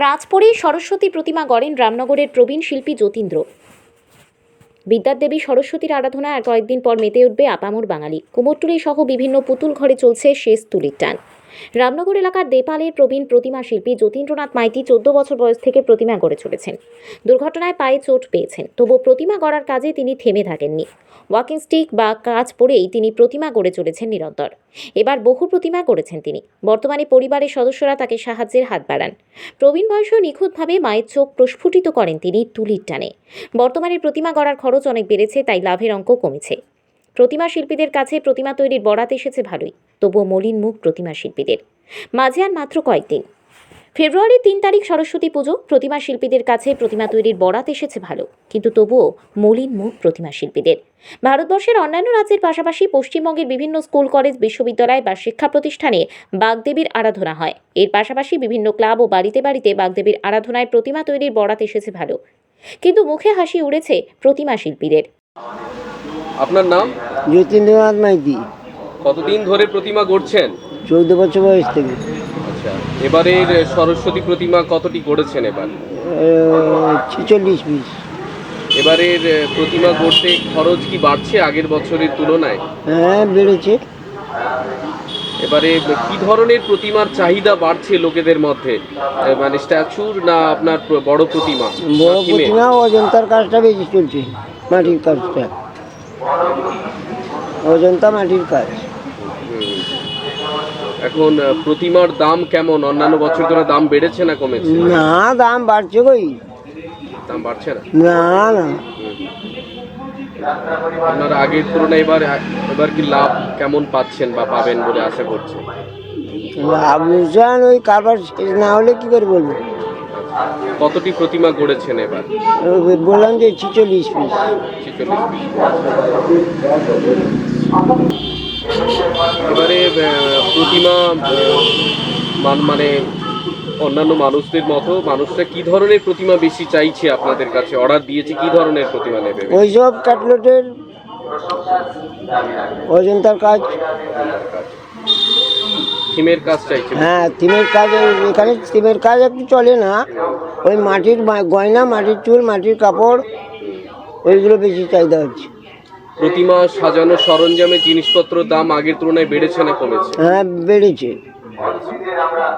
ক্রাচপড়ে সরস্বতী প্রতিমা গড়েন রামনগরের প্রবীণ শিল্পী যতীন্দ্র। বিদ্যাদেবী সরস্বতীর আরাধনা আর কয়েকদিন পর মেতে উঠবে আপামর বাঙালি। কুমোরটুলি সহ বিভিন্ন পুতুল ঘরে চলছে শেষ তুলির টান। রামনগর এলাকার দেপালের প্রবীণ প্রতিমা শিল্পী যতীন্দ্রনাথ মাইতি চোদ্দ বছর বয়স থেকে প্রতিমা গড়ে চলেছেন। দুর্ঘটনায় পায়ে চোট পেয়েছেন। তবু প্রতিমা গড়ার কাজে তিনি থেমে থাকেননি। ওয়াকিং স্টিক বা কাজ পরেই তিনি প্রতিমা গড়ে চলেছেন নিরন্তর। এবার বহু প্রতিমা গড়েছেন তিনি। বর্তমানে পরিবারের সদস্যরা তাকে সাহায্যের হাত বাড়ান। প্রবীণ বয়সেও নিখুঁতভাবে মায়ের চোখ প্রস্ফুটিত করেন তিনি তুলির টানে। বর্তমানে প্রতিমা গড়ার খরচ অনেক বেড়েছে, তাই লাভের অঙ্ক কমেছে। প্রতিমা শিল্পীদের কাছে প্রতিমা তৈরির বরাত এসেছে ভালোই, তবুও মলিন মুখ প্রতিমা শিল্পীদের। মাঝে আর মাত্র কয়েকদিন। ফেব্রুয়ারির তিন তারিখ সরস্বতী পুজো, প্রতিমা শিল্পীদের কাছে প্রতিমা তৈরির বরাত এসেছে ভালো, কিন্তু তবুও মলিন মুখ প্রতিমা শিল্পীদের। ভারতবর্ষের অন্যান্য রাজ্যের পাশাপাশি পশ্চিমবঙ্গের বিভিন্ন স্কুল, কলেজ, বিশ্ববিদ্যালয় বা শিক্ষা প্রতিষ্ঠানে বাগদেবীর আরাধনা হয়। এর পাশাপাশি বিভিন্ন ক্লাব ও বাড়িতে বাড়িতে বাগদেবীর আরাধনায় প্রতিমা তৈরির বরাত এসেছে ভালো, কিন্তু মুখে হাসি উড়েছে প্রতিমা শিল্পীদের। আপনার নাম? যতীন্দ্রনাথ মাইতি। কতদিন ধরে প্রতিমা গড়ছেন? চৌদ্দ বছর বয়স থেকে। আচ্ছা এবারের সরস্বতী প্রতিমা কতটি গড়েছেন এবার? ছেচল্লিশ পিস। এবারের প্রতিমা গড়তে খরচ কি বাড়ছে আগের বছরের তুলনায়? হ্যাঁ বেড়েছে। এবারে কি ধরনের প্রতিমার চাহিদা বাড়ছে লোকেদের মধ্যে? মানে স্ট্যাচুর না আপনার বড় প্রতিমা? বড় প্রতিমা অজন্তার কাজটা বেশি চলছে মাটির কাজটা। অজন্তা মাটির কাজ। এখন প্রতিমার দাম কেমন? অন্যান্য বছর ধরে দাম বেড়েছে না কমেছে? না দাম বাড়ছে কই? দাম বাড়ছে না? না না। আপনার আগের তুলনায় এবার এবার কি লাভ কেমন পাচ্ছেন বা পাবেন বলে আশা করছেন? লাভ লোকসান ওই কারবার না হলে কি করে বলব? কতটি প্রতিমা গড়েছেন এবার? বললাম যে ছিচল্লিশ পিস। এবারে প্রতিমা মান- মানে অন্যান্য মানুষদের মতো মানুষরা কি ধরনের প্রতিমা বেশি চাইছে আপনাদের কাছে? অর্ডার দিয়েছে কি ধরনের প্রতিমা নেবে? ওইসব ক্যাটলেটের অজন্তার কাজ। থিমের কাজ চাইছে হ্যাঁ থিমের কাজ এখানে থিমের কাজ একটু চলে না। ওই মাটির গয়না মাটির চুল মাটির কাপড় ওইগুলো বেশি চাহিদা হচ্ছে। প্রতিমা সাজানো সরঞ্জামের জিনিসপত্রের দাম আগের তুলনায় বেড়েছে না কমেছে? হ্যাঁ বেড়েছে।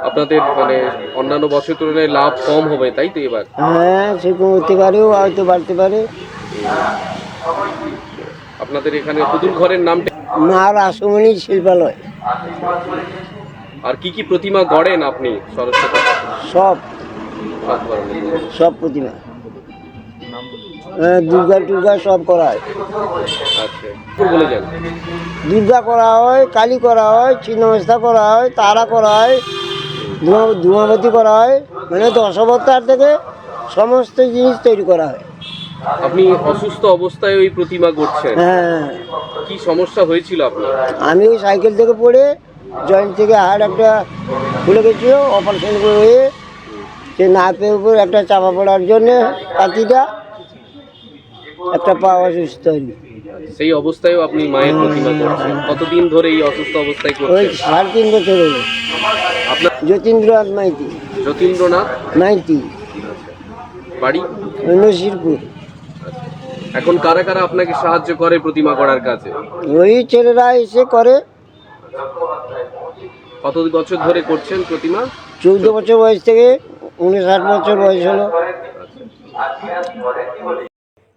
আপনাদের মানে অন্যান্য বছর তুলনায় লাভ কম হবে তাই তো এবার? হ্যাঁ সেরকম হতে পারেও হয়তো বাড়তে পারে। আপনাদের এখানে পুতুল ঘরের নামটা মা রাসমণি শিল্পালয়। আর কি কি প্রতিমা গড়েন আপনি সরস্বতী সব। সব প্রতিমা। দুর্গা টুর্গা সব করা হয়। আচ্ছা। দুর্গা করা হয় কালী করা হয় ছিন্নমস্তা করা হয় তারা করা হয় ধূমা- ধূমাবতী করা হয় মানে দশ অবতার থেকে সমস্ত জিনিস তৈরি করা হয়। আপনি অসুস্থ অবস্থায় ওই প্রতিমা গড়ছেন। হ্যাঁ। কি সমস্যা হয়েছিল আপনার? আমি ওই সাইকেল থেকে পড়ে জয়েন্ট থেকে হাড় একটা খুলে গেছিল অপারেশন করে হয়ে সে নাপের উপর একটা চাপা পড়ার জন্যে পাতিটা একটা পা অসুস্থ হয়নি সেই অবস্থায়ও আপনি মায়ের প্রতিমা করছেন। কতদিন ধরে এই অসুস্থ অবস্থায় ওই করছেন? সাড়ে তিন বছর হলো আপনার যতীন্দ্রনাথ মাইতি। যতীন্দ্রনাথ? মাইতি। বাড়ি? নসিরপুর। এখন কারা কারা আপনাকে সাহায্য করে প্রতিমা করার কাজে? ওই ছেলেরা এসে করে। কত বছর ধরে করছেন প্রতিমা? চৌদ্দ বছর বয়স থেকে উনষাট বছর বয়স হলো।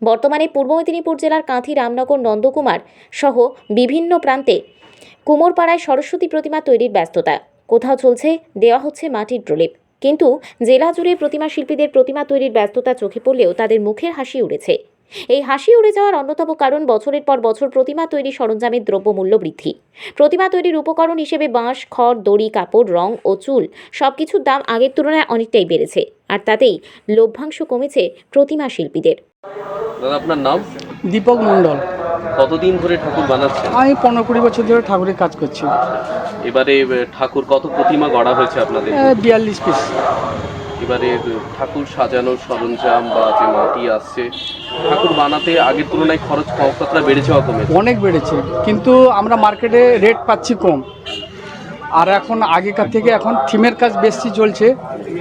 বর্তমানে পূর্ব মেদিনীপুর জেলার কাঁথি রামনগর নন্দকুমার সহ বিভিন্ন প্রান্তে কুমোরপাড়ায় সরস্বতী প্রতিমা তৈরির ব্যস্ততা। কোথাও চলছে দেওয়া হচ্ছে মাটির প্রলেপ। কিন্তু জেলা জুড়ে প্রতিমা শিল্পীদের প্রতিমা তৈরির ব্যস্ততা চোখে পড়লেও তাদের মুখের হাসি উড়েছে। এই হাসি উড়ে যাওয়ার অন্যতম কারণ বছরের পর বছর প্রতিমা তৈরি সরঞ্জামের দ্রব্যমূল্য বৃদ্ধি। প্রতিমা তৈরির উপকরণ হিসেবে বাঁশ খড় দড়ি কাপড় রং ও চুল সবকিছুর দাম আগের তুলনায় অনেকটাই বেড়েছে আর তাতেই লভ্যাংশ কমেছে প্রতিমা শিল্পীদের। দাদা আপনার নাম? দীপক মণ্ডল। কতদিন ধরে ঠাকুর বানাচ্ছেন? আমি পনেরো কুড়ি বছর ধরে ঠাকুরের কাজ করছি। এবারে ঠাকুর কত প্রতিমা গড়া হয়েছে আপনাদের? বিয়াল্লিশ পিস। এবারে ঠাকুর সাজানোর সরঞ্জাম বা যে মাটি আসছে ঠাকুর বানাতে আগের তুলনায় খরচ কতটা বেড়েছে কমেছে? অনেক বেড়েছে, কিন্তু আমরা মার্কেটে রেট পাচ্ছি কম। আর এখন আগেকার থেকে এখন থিমের কাজ বেশি চলছে,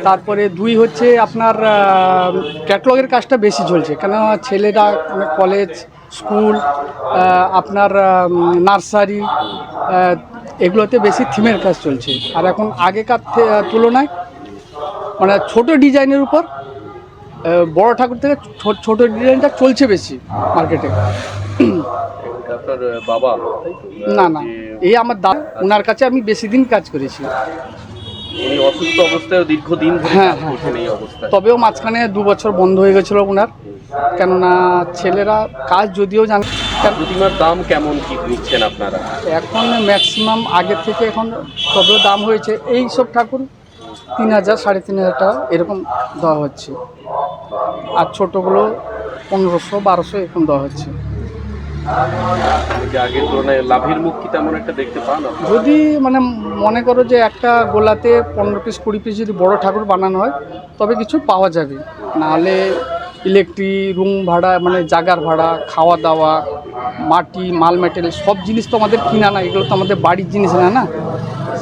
তারপরে দুই হচ্ছে আপনার ক্যাটলগের কাজটা বেশি চলছে। কেন ছেলেরা কলেজ স্কুল আপনার নার্সারি এগুলোতে বেশি থিমের কাজ চলছে। আর এখন আগেকার তুলনায় মানে ছোট ডিজাইনের উপর বড় ঠাকুর থেকে ছোট ডিজাইনটা চলছে বেশি মার্কেটে। আপনার বাবা? না না এই আমার দা ওনার কাছে আমি বেশি দিন কাজ করেছি। উনি অসুস্থ অবস্থায় দীর্ঘদিন ধরে হ্যাঁ, হ্যাঁ, এই তবেও মাঝখানে দু বছর বন্ধ হয়ে গেছিল ওনার কেননা ছেলেরা কাজ যদিও জানে প্রতিমার দাম কেমন কি নিচ্ছেন আপনারা? এখন ম্যাক্সিমাম আগের থেকে এখন তবেও দাম হয়েছে। এই সব ঠাকুর তিন হাজার সাড়ে তিন হাজার টাকা এরকম দেওয়া হচ্ছে। আর ছোটোগুলো পনেরোশো বারোশো এরকম দেওয়া হচ্ছে। আগের তুলনায় লাভের মুখ কি তেমন একটা দেখতে পান যদি মানে মনে করো যে একটা গোলাতে পনেরো পিস কুড়ি পিস যদি বড় ঠাকুর বানানো হয় তবে কিছু পাওয়া যাবে। নাহলে ইলেকট্রিক রুম ভাড়া মানে জাগার ভাড়া, খাওয়া দাওয়া, মাটি, মাল মেটেরিয়াল, সব জিনিস তো আমাদের কিনা না এগুলো তো আমাদের বাড়ির জিনিস না না?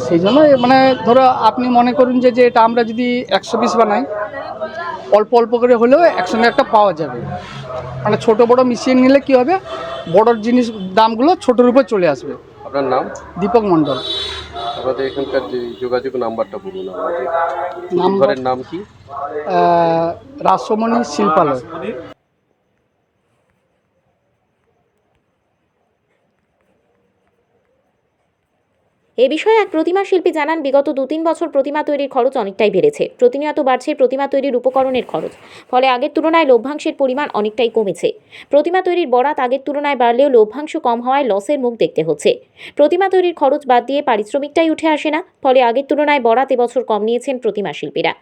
সেই জন্য মানে ধরো আপনি মনে করুন যে যে এটা আমরা যদি একশো পিস বানাই, অল্প অল্প করে হলেও একসঙ্গে একটা পাওয়া যাবে। মানে ছোট বড় মিশিয়ে নিলে কি হবে? বড় জিনিস দামগুলো ছোটোর উপর চলে আসবে। আপনার নাম? দীপক মণ্ডল। আমাদের এখানকার যে যোগাযোগ নাম্বারটা বলুন আমাদের। ঘরের নাম কি? রাসমণি শিল্পালয়। এ বিষয়ে এক প্রতিমা শিল্পী জানান, বিগত দু তিন বছর প্রতিমা তৈরির খরচ অনেকটাই বেড়েছে। প্রতিনিয়ত বাড়ছে প্রতিমা তৈরির উপকরণের খরচ। ফলে আগের তুলনায় লভ্যাংশের পরিমাণ অনেকটাই কমেছে। প্রতিমা তৈরির বরাত আগের তুলনায় বাড়লেও লভ্যাংশ কম হওয়ায় লসের মুখ দেখতে হচ্ছে। প্রতিমা তৈরির খরচ বাদ দিয়ে পারিশ্রমিকটাই উঠে আসে না, ফলে আগের তুলনায় বরাত এবছর কম নিয়েছেন প্রতিমা শিল্পীরা।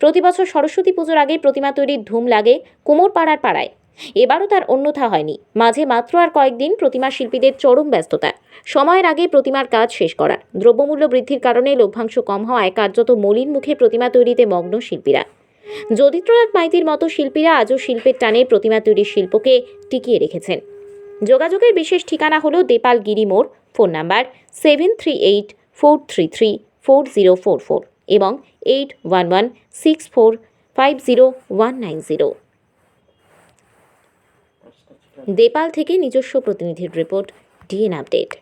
প্রতি বছর সরস্বতী পুজোর আগে প্রতিমা তৈরির ধুম লাগে কুমোর পাড়ার পাড়ায়। এবারও তার অন্যথা হয়নি। মাঝে মাত্র আর কয়েকদিন প্রতিমা শিল্পীদের চরম ব্যস্ততা। সময়ের আগে প্রতিমার কাজ শেষ করার। দ্রব্যমূল্য বৃদ্ধির কারণে লভ্যাংশ কম হওয়ায় কার্যত মলিন মুখে প্রতিমা তৈরিতে মগ্ন শিল্পীরা। যতীন্দ্রনাথ মাইতির মতো শিল্পীরা আজও শিল্পের টানে প্রতিমা তৈরির শিল্পকে টিকিয়ে রেখেছেন। যোগাযোগের বিশেষ ঠিকানা হলো দেপাল গিরি মোড়, phone number seven three eight four three three four zero four four এবং eight one one six four five zero one nine zero. Depal থেকে নিজস্ব প্রতিনিধির রিপোর্ট ডিএন আপডেট।